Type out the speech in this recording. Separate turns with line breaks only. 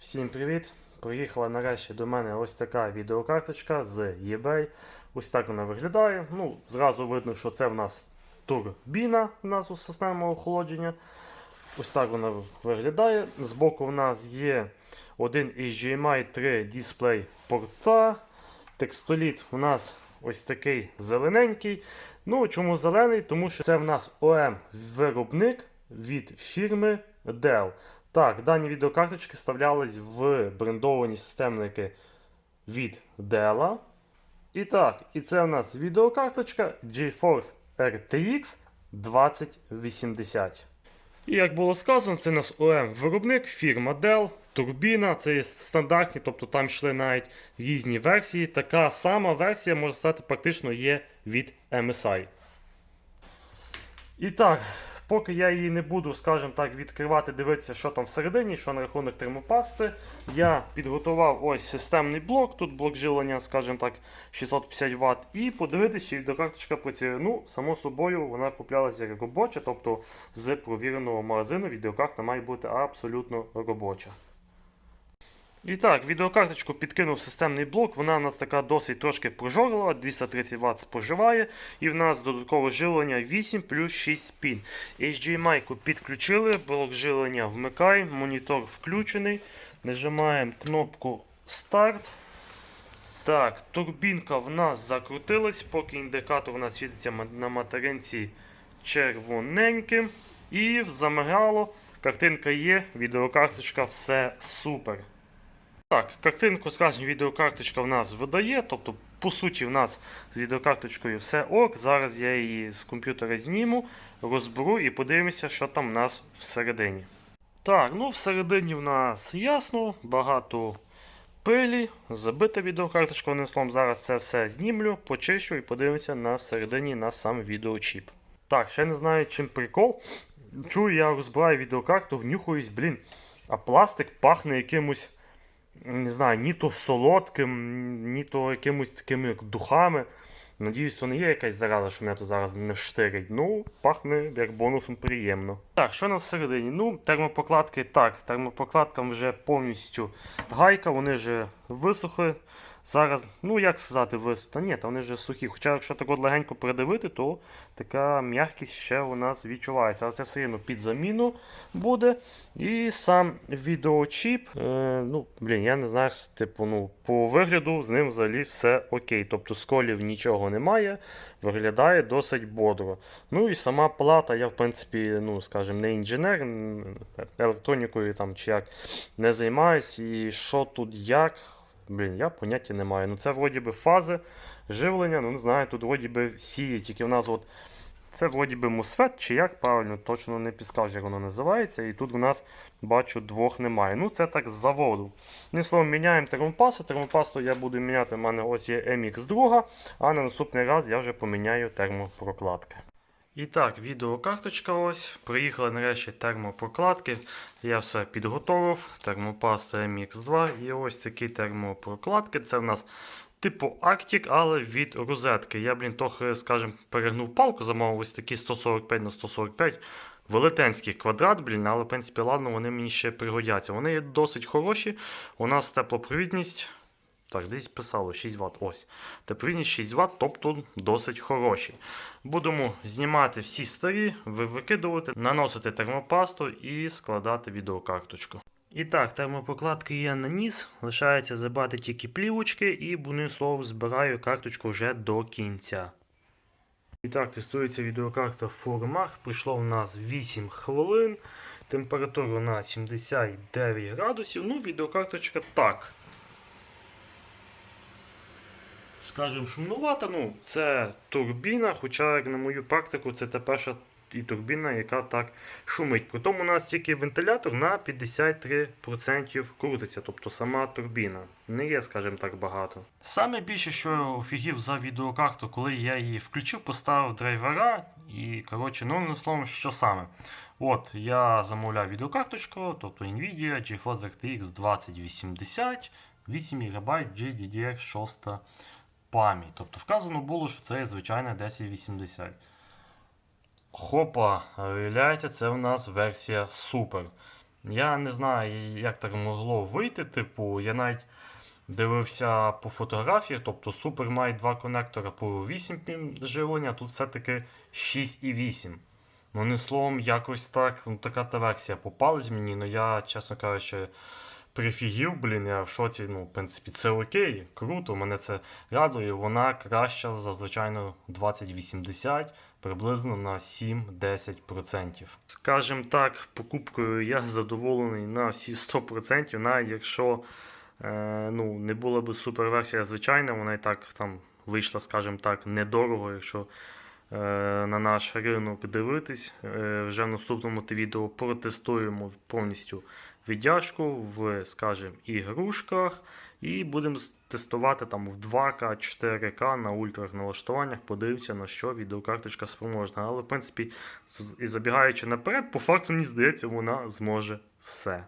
Всім привіт! Приїхала нарешті до мене ось така відеокарточка з eBay. Ось так вона виглядає. Ну, зразу видно, що це в нас турбіна в нас у системі охолодження. Ось так вона виглядає. Збоку в нас є один HDMI 3 дисплей порта. Текстоліт у нас ось такий зелененький. Ну, чому зелений? Тому що це в нас OM виробник від фірми Dell. Так, дані відеокарточки вставлялись в брендовані системники від Dell. І так, і це у нас відеокарточка GeForce RTX 2080. І як було сказано, це у нас OM виробник, фірма Dell, турбіна, це є стандартні, тобто там йшли навіть різні версії. Така сама версія, можна сказати, практично є від MSI. І так, поки я її не буду, скажімо так, відкривати, дивитися, що там всередині, що на рахунок термопасти, я підготував ось системний блок, тут блок жилення, скажімо так, 650 Вт, і подивитися, чи відеокарточка працює. Ну, само собою, вона куплялася як робоча, тобто з провіреного магазину відеокарта має бути абсолютно робоча. І так, відеокарточку підкинув системний блок. Вона у нас така досить трошки прожорлива, 230 Вт споживає. І в нас додаткове живлення 8 плюс 6 пін. HDMI підключили, блок живлення вмикаємо, монітор включений. Нажимаємо кнопку старт. Так, турбінка в нас закрутилась, поки індикатор у нас світиться на материнці червоненьким. І замигало. Картинка є, відеокарточка, все супер. Так, картинку, скажімо, відеокарточка в нас видає, тобто, по суті, в нас з відеокарточкою все ок. Зараз я її з комп'ютера зніму, розберу і подивимося, що там в нас всередині. Так, ну всередині в нас ясно, багато пилі, забита відеокарточка, одним словом, зараз це все знімлю, почищу і подивимося на всередині на сам відеочіп. Так, ще не знаю, чим прикол. Чую, я розбираю відеокарту, внюхуюсь, блін, а пластик пахне якимось не знаю, ні то солодким, ні то якимось такими духами. Надіюсь, то не є якась зараза, що мене то зараз не вштирить. Ну, пахне як бонусом приємно. Так, що на всередині? Ну, термопокладки так, термопокладкам вже повністю гайка, вони вже висохли. Зараз, ну як сказати, висохли? Та ні, та вони вже сухі. Хоча, якщо так от легенько придивити, то така м'якість ще у нас відчувається. Але це все рівно під заміну буде. І сам відеочіп, е, ну, блін, я не знаю, типу, ну, по вигляду з ним взагалі все окей. Тобто сколів нічого немає, виглядає досить бодро. Ну і сама плата, я в принципі, ну, скажімо, не інженер, електронікою там чи як не займаюсь. І що тут як, блін, я поняття не маю. Ну це вроді би фази живлення, ну не знаю, тут вроді би всі, тільки в нас от це вроді би MOSFET, чи як правильно, точно не підскажу, як воно називається. І тут в нас бачу двох немає. Ну це так з заводу. Не словом, міняємо термопасту. Термопасту я буду міняти. У мене ось є MX2, а на наступний раз я вже поміняю термопрокладки. І так, відеокарточка ось. Приїхали нарешті термопрокладки. Я все підготовив. Термопаста MX2 і ось такі термопрокладки. Це в нас типу Arctic, але від розетки. Я, блін, трохи, скажімо, перегнув палку, замовив ось такі 145 на 145 Велетенський квадрат, блін, але в принципі, ладно, вони мені ще пригодяться. Вони досить хороші. У нас теплопровідність. Так, десь писало 6 Вт. Ось. Тепловідність 6 Вт, тобто досить хороші. Будемо знімати всі старі, викидувати, наносити термопасту і складати відеокарточку. І так, термопрокладки я наніс. Лишається забрати тільки плівочки і, одним словом, збираю карточку вже до кінця. І так, тестується відеокарта Formach. Прийшло в нас 8 хвилин. Температура у нас 79 градусів. Ну, відеокарточка так. Скажем, шумнувата, ну, це турбіна, хоча, як на мою практику, це та перша і турбіна, яка так шумить. Притом у нас тільки вентилятор на 53% крутиться, тобто сама турбіна. Не є, скажімо так, багато. Саме більше, що офігів за відеокарту, коли я її включив, поставив драйвера і, коротше, ну, словом, що саме. От, я замовляв відеокарточку, тобто Nvidia GeForce RTX 2080, 8 ГБ GDDR6 пам'ять. Тобто вказано було, що це є звичайна 1080. Хопа, виявляється, це у нас версія супер. Я не знаю, як так могло вийти. Типу, я навіть дивився по фотографії, тобто Super має два конектора по 8 живлення, тут все-таки 6,8. Ну, не словом, якось так, ну, така та версія попалась мені, ну я, чесно кажучи, прифігів, блін, я в шоці, ну, в принципі, це окей, круто, мене це радує. Вона краща за звичайно 2080, приблизно на 7-10%. Скажем так, покупкою я задоволений на всі 100%, навіть якщо е, ну, не була б суперверсія звичайна, вона і так там вийшла, скажімо так, недорого, якщо е, на наш ринок дивитись. Е, вже в наступному відео протестуємо повністю віддяжку в, скажімо, ігрушках. І будемо тестувати там в 2К, 4К на ультрах налаштуваннях, подивимося, на що відеокарточка спроможна. Але, в принципі, і забігаючи наперед, по факту, мені здається, вона зможе все.